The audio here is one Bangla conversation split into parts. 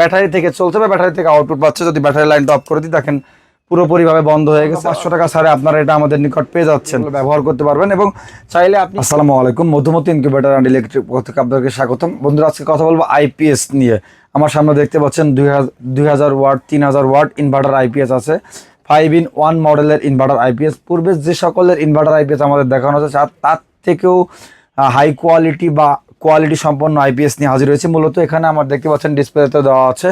ব্যাটারি থেকে চলছে বা ব্যাটারি থেকে আউটপুট পাচ্ছে। যদি ব্যাটারি লাইনটা অফ করে দিই দেখেন পুরোপুরিভাবে বন্ধ হয়ে গেছে। পাঁচশো টাকা সারে আপনারা এটা আমাদের নিকট পেয়ে যাচ্ছেন। ব্যবহার করতে পারবেন এবং চাইলে আপনি আসসালামু আলাইকুম মধুমতি ইনকিউবেটার অ্যান্ড ইলেকট্রিক থেকে আপনাদেরকে স্বাগতম। বন্ধুরা আজকে কথা বলব আইপিএস নিয়ে। আমার সামনে দেখতে পাচ্ছেন দুই হাজার দুই হাজার ওয়াট তিন হাজার ওয়াট ইনভার্টার আইপিএস আছে। ফাইভ ইন ওয়ান মডেলের ইনভার্টার আইপিএস পূর্বে যে সকলের ইনভার্টার আইপিএস আমাদের দেখানো হচ্ছে তার থেকেও হাই কোয়ালিটি বা কোয়ালিটি সম্পন্ন আইপিএস নিয়ে হাজির হয়েছে। মূলত এখানে আমার দেখতে পাচ্ছেন ডিসপ্লেতে দেওয়া আছে।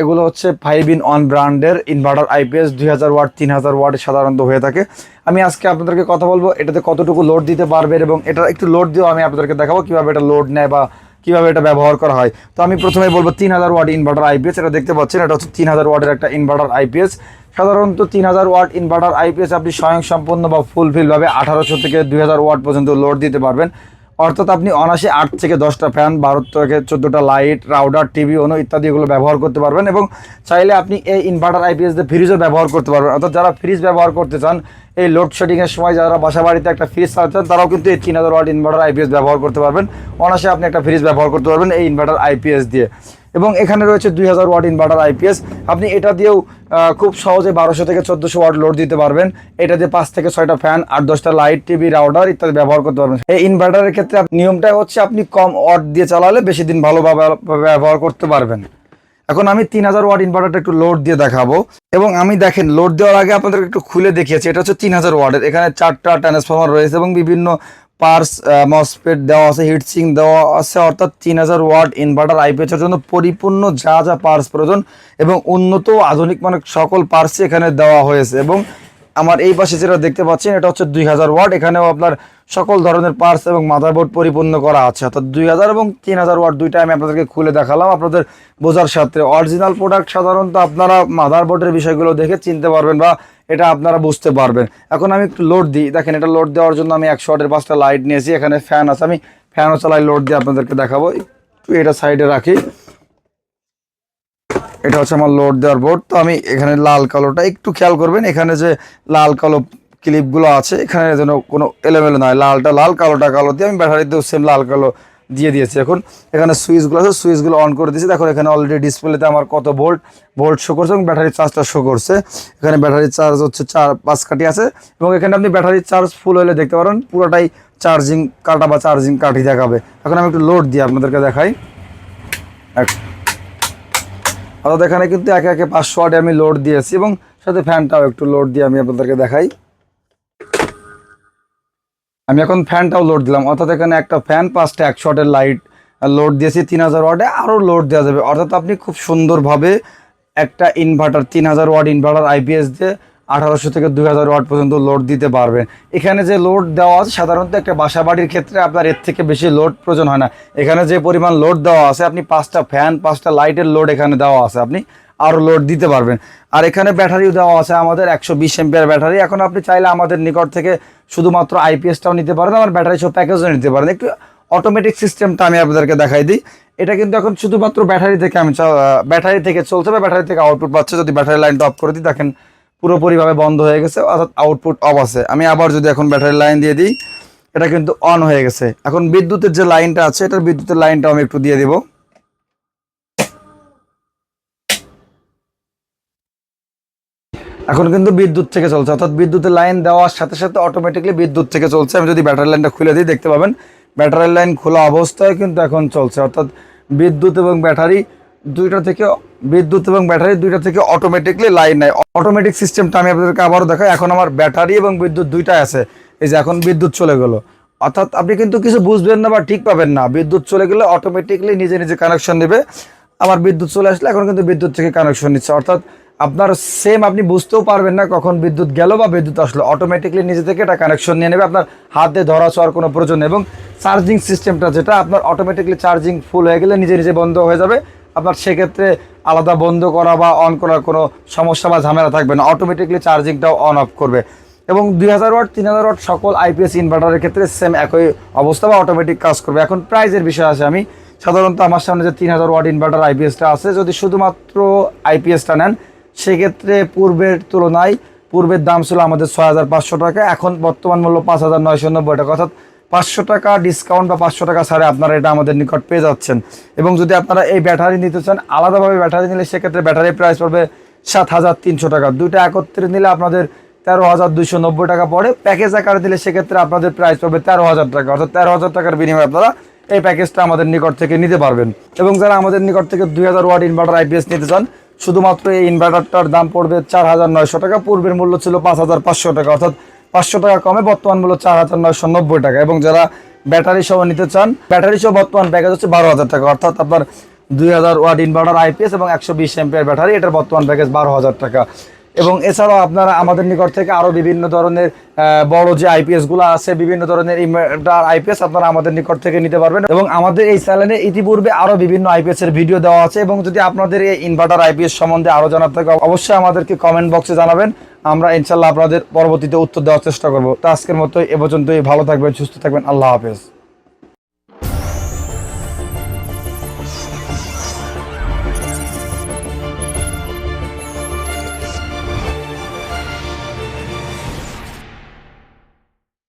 এগুলো হচ্ছে ফাইভ ইন ওয়ান ব্র্যান্ডের ইনভার্টার আইপিএস, দুই হাজার ওয়াট, তিন হাজার ওয়াট সাধারণত হয়ে থাকে। আমি আজকে আপনাদেরকে কথা বলব এটাতে কতটুকু লোড দিতে পারবেন এবং এটা একটু লোড দিয়েও আমি আপনাদেরকে দেখাবো কীভাবে এটা লোড নেয় বা কীভাবে এটা ব্যবহার করা হয়। তো আমি প্রথমে বলব তিন হাজার ওয়াট ইনভার্টার আইপিএস, এটা দেখতে পাচ্ছেন, এটা হচ্ছে তিন হাজার ওয়াটের একটা ইনভার্টার আইপিএস। সাধারণত তিন হাজার ওয়াট ইনভার্টার আইপিএস আপনি স্বয়ংসম্পন্ন বা ফুলফিলভাবে আঠারোশো থেকে দুই হাজার ওয়াট পর্যন্ত লোড দিতে পারবেন। অর্থাৎ আপনি অনাসে আট থেকে দশটা ফ্যান, বারো থেকে চোদ্দোটা লাইট, রাউডার, টিভি অনু ইত্যাদি এগুলো ব্যবহার করতে পারবেন এবং চাইলে আপনি এই ইনভার্টার আইপিএস দিয়ে ফ্রিজও ব্যবহার করতে পারবেন। অর্থাৎ যারা ফ্রিজ ব্যবহার করতে চান, এই লোডশেডিংয়ের সময় যারা বাসা বাড়িতে একটা ফ্রিজ চালাতে চান, তারাও কিন্তু এই তিন হাজার ওয়াট ইনভার্টার আইপিএস ব্যবহার করতে পারবেন। অনাসে আপনি একটা ফ্রিজ ব্যবহার করতে পারবেন এই ইনভার্টার আইপিএস দিয়ে। এবং এখানে রয়েছে দুই হাজার ওয়াট ইনভার্টার আইপিএস আপনি এটা দিয়েও খুব সহজে বারোশো থেকে চোদ্দোশো ওয়াট লোড দিতে পারবেন। এটা দিয়ে পাঁচ থেকে ছয়টা ফ্যান আট দশটা লাইট টিভি রাউডার ইত্যাদি ব্যবহার করতে পারবেন। এই ইনভার্টারের ক্ষেত্রে নিয়মটা হচ্ছে আপনি কম ওয়াট দিয়ে চালালে বেশি দিন ভালোভাবে ব্যবহার করতে পারবেন। এখন আমি তিন হাজার ওয়াট ইনভার্টারটা একটু লোড দিয়ে দেখাবো। এবং আমি দেখেন লোড দেওয়ার আগে আপনাদের একটু খুলে দেখিয়েছি। এটা হচ্ছে তিন হাজার ওয়াটের। এখানে চারটা ট্রান্সফর্মার রয়েছে এবং বিভিন্ন পার্স মসপেট দেওয়া আছে হিটসিং দেওয়া আছে, অর্থাৎ তিন হাজার ওয়াট ইনভার্টার আইপিএসের জন্য পরিপূর্ণ যা যা পার্স প্রয়োজন এবং উন্নত আধুনিক মানে সকল পার্সই এখানে দেওয়া হয়েছে এবং আমার এই পাশে যেটা দেখতে পাচ্ছেন, এটা হচ্ছে দুই হাজার ওয়াট, এখানেও আপনার সকল ধরনের পার্টস এবং মাদারবোর্ড পরিপূর্ণ করা আছে। অর্থাৎ দুই হাজার এবং তিন হাজার ওয়াট দুইটা আমি আপনাদেরকে খুলে দেখালাম, আপনাদের বোঝার সাথে অরিজিনাল প্রোডাক্ট সাধারণত আপনারা মাদারবোর্ডের বিষয়গুলো দেখে চিনতে পারবেন বা এটা আপনারা বুঝতে পারবেন। এখন আমি একটু লোড দিই। দেখেন, এটা লোড দেওয়ার জন্য আমি একশো ওয়াটের পাঁচটা লাইট নিয়েছি। এখানে ফ্যান আছে। আমি ফ্যানও চালাই লোড দিয়ে আপনাদেরকে দেখাবো। একটু এটা সাইডে রাখি। এটা হচ্ছে আমার লোড দেওয়ার বোর্ড তো আমি এখানে লাল কালোটা একটু খেয়াল করবেন। এখানে যে লাল কালো ক্লিপগুলো আছে, এখানে যেন কোনো এলোমেলো নয়। লালটা লাল, কালোটা কালো দিয়ে আমি ব্যাটারিতেও সেম লাল কালো দিয়ে দিয়েছি। এখন এখানে সুইচগুলো আছে, সুইচগুলো অন করে দিয়েছি। দেখো এখানে অলরেডি ডিসপ্লেতে আমার কত ভোল্ট ভোল্ট শো করছে এবং ব্যাটারি চার্জটা শো করছে। এখানে ব্যাটারি চার্জ হচ্ছে চার, পাঁচ কাঠি আছে এবং এখানে আপনি ব্যাটারি চার্জ ফুল হলে দেখতে পারেন, পুরোটাই চার্জিং কাটা বা চার্জিং কাঠি দেখাবে। এখন আমি একটু লোড দিয়ে আপনাদেরকে দেখাই। অর্থাৎ এখানে কিন্তু একে একে পাঁচশো আমি লোড দিয়েছি এবং সাথে ফ্যানটাও একটু লোড দিয়ে আমি আপনাদেরকে দেখাই। আমি এখন ফ্যানটাও লোড দিলাম। অর্থাৎ এখানে একটা ফ্যান পাঁচটা একশো ওয়াটের লাইট লোড দিয়েছি, তিন হাজার ওয়াটে আরও লোড দেওয়া যাবে। অর্থাৎ আপনি খুব সুন্দরভাবে একটা ইনভার্টার তিন হাজার ওয়াট ইনভার্টার আইপিএস দিয়ে আঠারোশো থেকে দুই হাজার ওয়াট পর্যন্ত লোড দিতে পারবেন। এখানে যে লোড দেওয়া আছে, সাধারণত একটা বাসা বাড়ির ক্ষেত্রে আপনার এর থেকে বেশি লোড প্রয়োজন হয় না। এখানে যে পরিমাণ লোড দেওয়া আছে, আপনি পাঁচটা ফ্যান পাঁচটা লাইটের লোড এখানে দেওয়া আছে। আপনি আরও লোড দিতে পারবেন। আর এখানে ব্যাটারিও দেওয়া আছে আমাদের একশো বিশ এমপিয়ার ব্যাটারি এখন আপনি চাইলে আমাদের নিকট থেকে শুধুমাত্র আইপিএসটাও নিতে পারেন আমার ব্যাটারি সব প্যাকেজও নিতে পারেন। একটু অটোমেটিক সিস্টেমটা আমি আপনাদেরকে দেখাই দিই। এটা কিন্তু এখন শুধুমাত্র ব্যাটারি থেকে আমি ব্যাটারি থেকে চলছে বা ব্যাটারি থেকে আউটপুট পাচ্ছে। যদি ব্যাটারি লাইনটা অফ করে দিই, দেখেন পুরোপুরিভাবে বন্ধ হয়ে গেছে, অর্থাৎ আউটপুট অফ আছে। আমি আবার যদি এখন ব্যাটারি লাইন দিয়ে দিই, এটা কিন্তু অন হয়ে গেছে। এখন বিদ্যুতের যে লাইনটা আছে, এটার বিদ্যুতের লাইনটাও আমি একটু দিয়ে দিব। এখন কিন্তু বিদ্যুৎ থেকে চলছে। অর্থাৎ বিদ্যুতের লাইন দেওয়ার সাথে সাথে অটোমেটিকলি বিদ্যুৎ থেকে চলছে। আমি যদি ব্যাটারি লাইনটা খুলে দিই, দেখতে পাবেন ব্যাটারি লাইন খোলা অবস্থায় কিন্তু এখন চলছে। অর্থাৎ বিদ্যুৎ এবং ব্যাটারি দুইটা থেকে, বিদ্যুৎ এবং ব্যাটারি দুইটা থেকে অটোমেটিকলি লাইন নেয়। অটোমেটিক সিস্টেমটা আমি আপনাদেরকে আবারও দেখাই। এখন আমার ব্যাটারি এবং বিদ্যুৎ দুইটাই আছে। এই যে এখন বিদ্যুৎ চলে গেল। অর্থাৎ আপনি কিন্তু কিছু বুঝবেন না বা ঠিক পাবেন না। বিদ্যুৎ চলে গেলে অটোমেটিকলি নিজে নিজে কানেকশন নেবে। আমার বিদ্যুৎ চলে আসলে এখন কিন্তু বিদ্যুৎ থেকে কানেকশন নিচ্ছে। অর্থাৎ আপনার সেম আপনি বুঝতেও পারবেন না কখন বিদ্যুৎ গেল বা বিদ্যুৎ আসলো। অটোমেটিকলি নিজে থেকে এটা কানেকশন নিয়ে নেবে, আপনার হাতে ধরা ছোঁয়ার কোনো প্রয়োজন এবং চার্জিং সিস্টেমটা যেটা, আপনার অটোমেটিকলি চার্জিং ফুল হয়ে গেলে নিজে নিজে বন্ধ হয়ে যাবে। আপনার সেক্ষেত্রে আলাদা বন্ধ করা বা অন করার কোনো সমস্যা বা ঝামেলা থাকবে না। অটোমেটিকলি চার্জিংটাও অন অফ করবে। এবং দুই হাজার ওয়াট, তিন হাজার ওয়াট সকল আইপিএস ইনভার্টারের ক্ষেত্রে সেম একই অবস্থা বা অটোমেটিক কাজ করবে। এখন প্রাইজের বিষয় আছে আমি। সাধারণত আমার সামনে যে তিন হাজার ওয়াট ইনভার্টার আইপিএসটা আছে, যদি শুধুমাত্র আইপিএসটা নেন সেক্ষেত্রে পূর্বের তুলনায় পূর্বের দাম ছিল আমাদের ছয় হাজার পাঁচশো টাকা, এখন বর্তমান মূল্য পাঁচ হাজার নয়শো নব্বই টাকা। অর্থাৎ পাঁচশো টাকা ডিসকাউন্ট বা পাঁচশো টাকা ছাড়ে আপনারা এটা আমাদের নিকট পেয়ে যাচ্ছেন। এবং যদি আপনারা এই ব্যাটারি নিতে চান, আলাদাভাবে ব্যাটারি নিলে সেক্ষেত্রে ব্যাটারি প্রাইস পড়বে সাত হাজার তিনশো টাকা। দুইটা একত্রে নিলে আপনাদের তেরো হাজার দুইশো নব্বই টাকা পড়ে। প্যাকেজ আকারে দিলে সেক্ষেত্রে আপনাদের প্রাইস পড়বে তেরো হাজার টাকা। অর্থাৎ তেরো হাজার টাকার বিনিময়ে আপনারা এই প্যাকেজটা আমাদের নিকট থেকে নিতে পারবেন। এবং যারা আমাদের নিকট থেকে দুই হাজার ওয়াট ইনভার্টার আইপিএস নিতে চান শুধুমাত্র এই ইনভার্টারটার দাম পড়বে চার হাজার নয়শো টাকা, পূর্বের মূল্য ছিল পাঁচ হাজার পাঁচশো টাকা। অর্থাৎ পাঁচশো টাকা কমে বর্তমান মূল্য চার হাজার নয়শো নব্বই টাকা। এবং যারা ব্যাটারি সহ নিতে চান ব্যাটারি সহ বর্তমান প্যাকেজ হচ্ছে বারো হাজার টাকা। অর্থাৎ আপনার দুই হাজার ওয়াট ইনভার্টার আইপিএস এবং একশো বিশ এমপিআর ব্যাটারি এটার বর্তমান প্যাকেজ বারো হাজার টাকা। এবং এছাড়াও আপনারা আমাদের নিকট থেকে আরও বিভিন্ন ধরনের বড় যে আইপিএসগুলো আছে, বিভিন্ন ধরনের আইপিএস আপনারা আমাদের নিকট থেকে নিতে পারবেন এবং আমাদের এই চ্যানেলে ইতিপূর্বে আরও বিভিন্ন আইপিএস এর ভিডিও দেওয়া আছে এবং যদি আপনাদের এই ইনভার্টার আইপিএস সম্বন্ধে আরও জানার থাকে অবশ্যই আমাদেরকে কমেন্ট বক্সে জানাবেন। আমরা ইনশাল্লাহ আপনাদের পরবর্তীতে উত্তর দেওয়ার চেষ্টা করব। তো আজকের মতো এ পর্যন্তই। ভালো থাকবেন, সুস্থ থাকবেন। আল্লাহ হাফেজ।